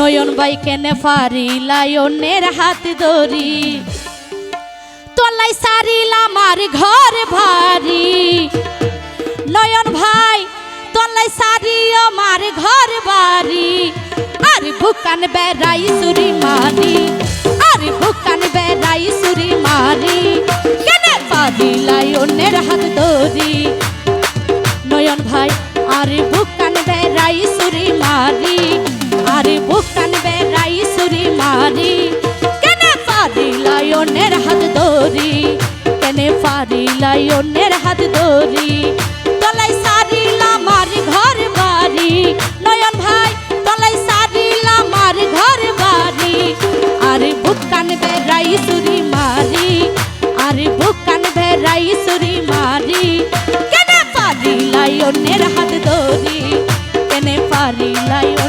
নয়ন ভাই কেনে ফারিলাই অন্যের হাত ধরি। তলাই সারিলাম আর ঘর ভারি। নয়ন ভাই তলাই সারি আমার ঘর বাড়ি। আর বুকান বেড়াই সুরি মারি। আর বুকান বেড়াই সুরি মারি। কেনে পারিলাই অন্যের হাত ধরি। বেড়াই সুরি মারি। কেনে পারিলাই অন্যের হাত ধরি? কেনে পারিলাই অন্যের হাত ধরি? তলাই সারিলাম আর ঘর বাড়ি। নয়ন ভাই তলাই সারিলাম আর ঘর বাড়ি। আরে বুকান বেড়াই সুরি মারি। আরে বুকান বেড়াই সুরি মারি। কেনে পারিলাই অন্যের হাত ধরি? কেনে পারিলাই অন্যের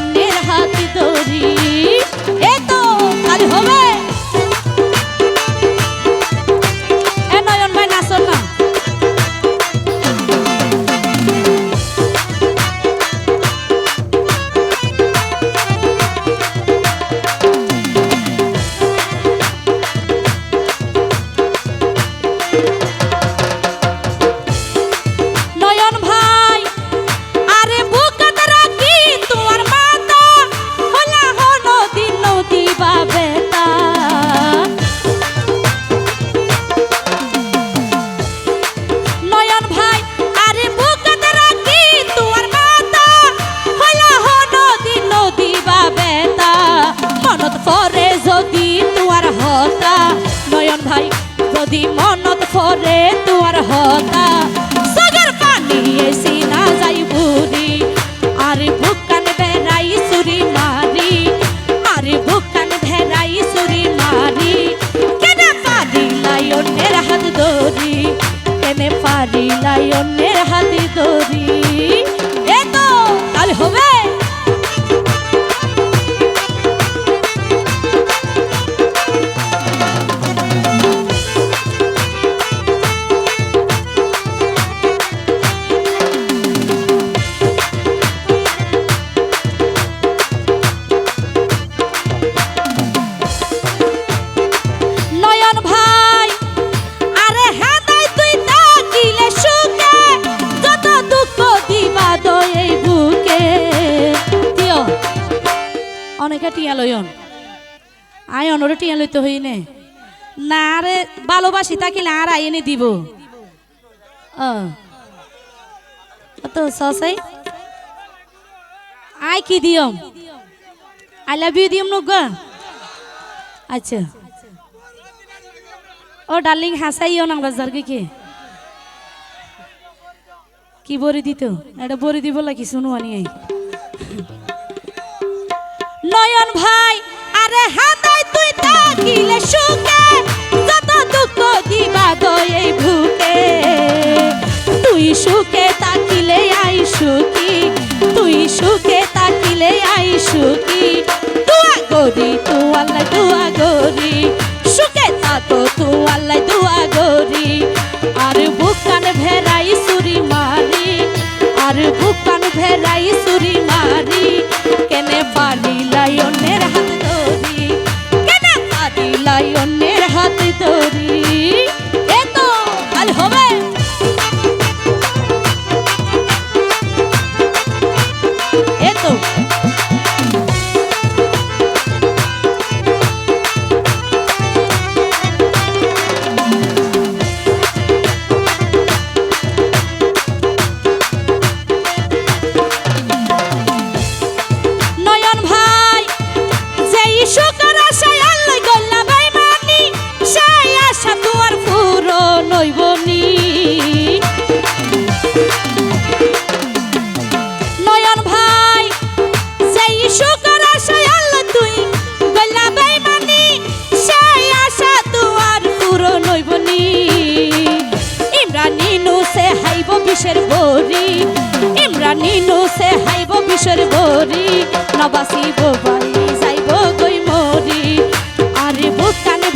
বাবেতা মনত পরে যদি তোমার হতা। নয়ন ভাই, যদি মনত পরে তোমার হতা। সাগর পানি এসি না যাই বুড়ি আরে বুকান বেড়াই সুরি মারি আরে বুকান ভেড়াই সুরি মারি কেনে পারি লাইনের হাত ধরি কেনে পারি লাইনের হাত ধরি আই অনরে টিয়া লইতে হই নে না রে, ভালোবাসি তাকিলে আর আইনে দিব। ও। তো সসাই। আই কি দিয়ম? I love you দিয়ম Naga. আচ্ছা। ও ডার্লিং হাসাইও না বাজার কি? কি বরি দিত? এটা বরি দিব লাগি শুনু আনি আই। নয়ন ভাই, আরে হাতাই তাকিলে আই সুখী, দুয়া গরি তু আল্লাহ দুয়া গরি সুখে তাতো তু আল্লাহ দুয়া গরি আর বুকান ভেরাই সুরি মারি, আর বুকান ভেরাই সুরি মারি। কেনে বাড়ি লাইনের হাত ধরি, কেনে বাড়ি লাইনের হাত ধরি। সেই আশা তোমার পুরো নইবনি নয়ন ভাই যেই সুখের আশায় আল্লাহ তুই গল্লা ভাই মানি, সেই আশা তোমার পুরো নইবনি ইমরানি নু সে হাইব বিশের বরি ইমরানি নু সে হাইব আরে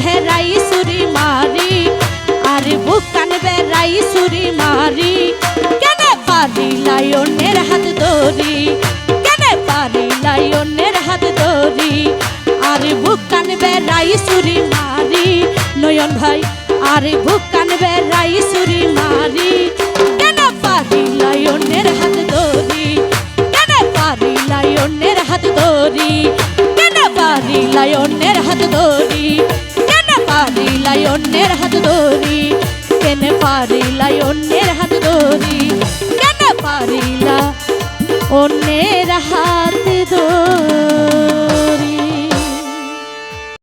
ভেরাই সুরি মারি। কেন পারি লাইনের হাত ধরি? কেন পারি লাইনের হাত ধরি? আর বুক কানবে রাই সুরি মারি। নয়ন ভাই, আর বুক কানবে রাই সুরি মারি। কেন পারি লায়নের হাত ধরি? কেন পারি লায়নের হাত ধরি? কেন পারি লায়নের হাত ধরি? কেন পারি লায়নের হাত ধরি? কেন পারি লায়নের হাত পারিলা। অন্যের হাত ধরে